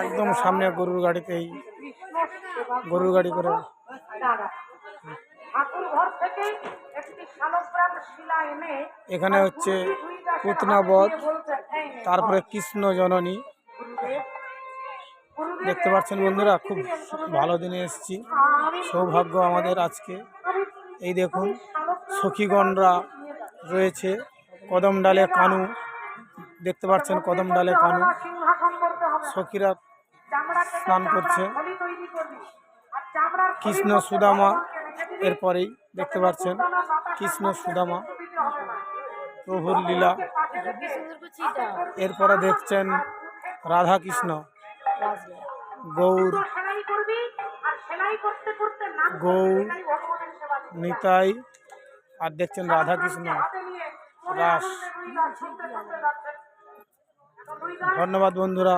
একদম সামনে গরুর গাড়িতেই গরুর গাড়ি করে। এখানে হচ্ছে পুতনা বধ তারপরে কৃষ্ণ জননী। দেখতে পাচ্ছেন বন্ধুরা খুব ভালো দিনে এসেছি। সৌভাগ্য আমাদের আজকে। এই দেখুন সখীগণরা রয়েছে কদম ডালে কানু। দেখতে পাচ্ছেন কদম ডালে কানু। সিংহাসন সখীরা স্নান করছে। কৃষ্ণ সুদামা। এরপরেই দেখতে পাচ্ছেন কৃষ্ণ সুদামা। প্রভুর লীলা। এরপরে দেখছেন রাধা কৃষ্ণ। গৌর। সেলাই করবি। আর সেলাই করতে করতে নাম গৌর। নিতাই। আর দেখছেন রাধা কৃষ্ণ। রাস। ধন্যবাদ বন্ধুরা।